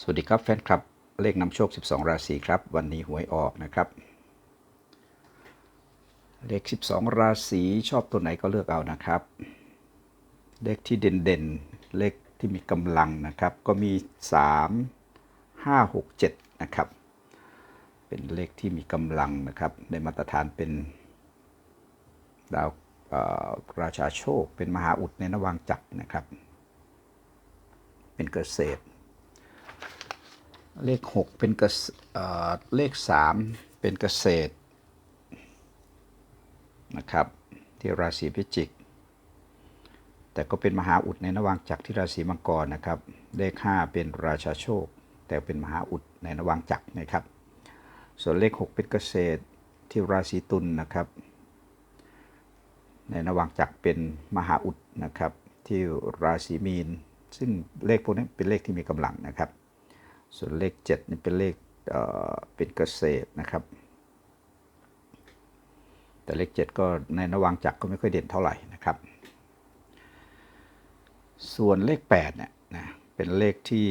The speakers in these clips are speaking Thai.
สวัสดีครับแฟนคลับ เลขนำโชค 12 ราศีครับ วันนี้หวยออกนะครับ เลข 12 ราศีชอบตัวไหนก็เลือกเอานะครับ เลขที่เด่นๆ เลขที่มีกำลังนะครับ ก็มี 3 5 6 7 นะครับ เป็นเลขที่มีกำลังนะครับ ในมาตรฐานเป็นดาวราชาโชค เป็นมหาอุดในนวางจักรนะครับ เป็นเกษตร เลข6เป็นเกษเอ่อเลข3เป็นเกษตรนะครับ ที่ราศีพิจิก แต่ก็เป็นมหาอุดในนวางจักรที่ราศีมังกรนะครับ เลข5เป็นราชาโชค แต่เป็นมหาอุดในนวางจักรนะครับ ส่วนเลข6เป็นเกษตรที่ราศีตุลนะครับ ในนวางจักรเป็นมหาอุดนะครับ ที่ราศีมีน ซึ่งเลขพวกนี้เป็นเลขที่มีกำลังนะครับ ส่วนเลข 7 นี่เป็นเลขเเป็นเกษตรนะครับ แต่เลข 7 ก็ในนวางจักรก็ไม่ค่อยเด่นเท่าไหร่นะครับ ส่วนเลข8เนี่ยนะเป็นเลขที่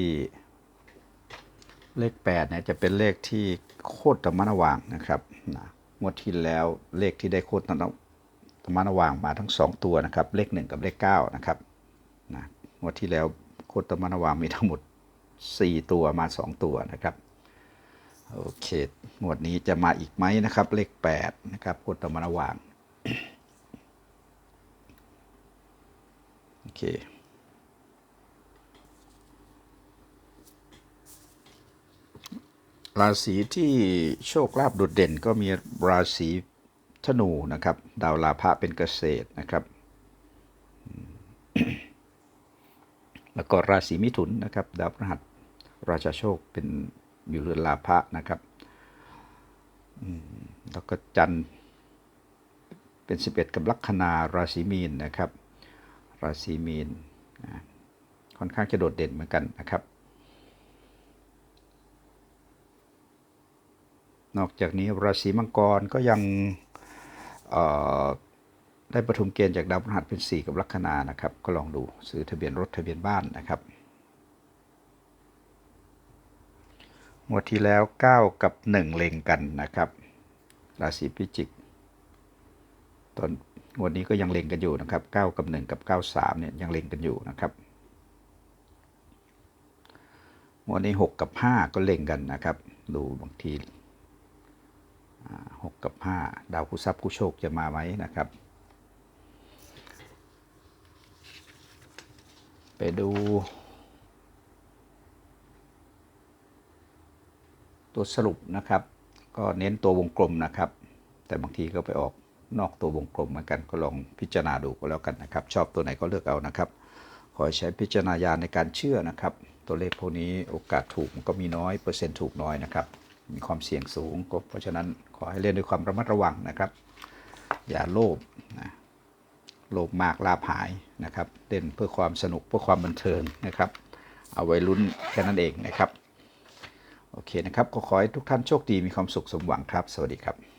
เลข8เนี่ยจะเป็นเลขที่โคตรธรรมนวางนะครับนะงวดที่แล้วเลขที่ได้โคตรธรรมนวางมาทั้ง 2 ตัวนะครับ เลข 1 กับเลข9นะครับนะงวดที่แล้วโคตรธรรมนวางมีทั้งหมด 4 ตัวมา 2 ตัวนะครับโอเคหมวดนี้จะมาอีกไหมนะครับ เลข 8 นะครับพุทธมนวางโอเคราศีที่โชคลาภโดดเด่นก็มีราศีธนูนะครับ ดาวลาภะเป็นเกษตรนะครับ แล้วก็ราศีมิถุนนะครับดาวพฤหัสราชาโชคเป็นอยู่เรือนลาภะนะครับแล้วก็จันทร์เป็น 11 กับลัคนาราศีมีนนะครับ ราศีมีนค่อนข้างจะโดดเด่นเหมือนกันนะครับ นอกจากนี้ราศีมังกรก็ยังเได้ประทุมเกณฑ์จากดาวพฤหัสเป็น 4 กับลัคนานะครับ ก็ลองดูซื้อทะเบียนรถทะเบียนบ้านนะครับงวดที่แล้ว 9 กับ 1 เล็งกันนะครับ ราศีพิจิก ตอนงวดนี้ก็ยังเล็งกันอยู่นะครับ 9 กับ 1 กับ 93 เนี่ยยังเล็งกันอยู่นะครับงวดนี้ 6 กับ 5 ก็เล็งกันนะครับ ดูบางที6กับ 5 ดาวคู่ทรัพย์คู่โชคจะมาไหมนะครับ ไปดู ตัวสรุปนะครับ ก็เน้นตัววงกลมนะครับ แต่บางทีก็ไปออกนอกตัววงกลมเหมือนกันก็ลองพิจารณาดูก็แล้วกันนะครับ ชอบตัวไหนก็เลือกเอานะครับ ขอใช้พิจารณญาณในการเชื่อนะครับ ตัวเลขพวกนี้โอกาสถูกก็มีน้อยเปอร์เซ็นต์ถูกน้อยนะครับมีความเสี่ยงสูงก็เพราะฉะนั้นขอให้เล่นด้วยความระมัดระวังนะครับ อย่าโลภนะ โลภมากลาภหายนะครับเล่นเพื่อความสนุกเพื่อความบันเทิงนะครับ เอาไว้ลุ้นแค่นั้นเองนะครับ โอเคนะครับ ก็ขอให้ทุกท่านโชคดีมีความสุขสมหวังครับ สวัสดีครับ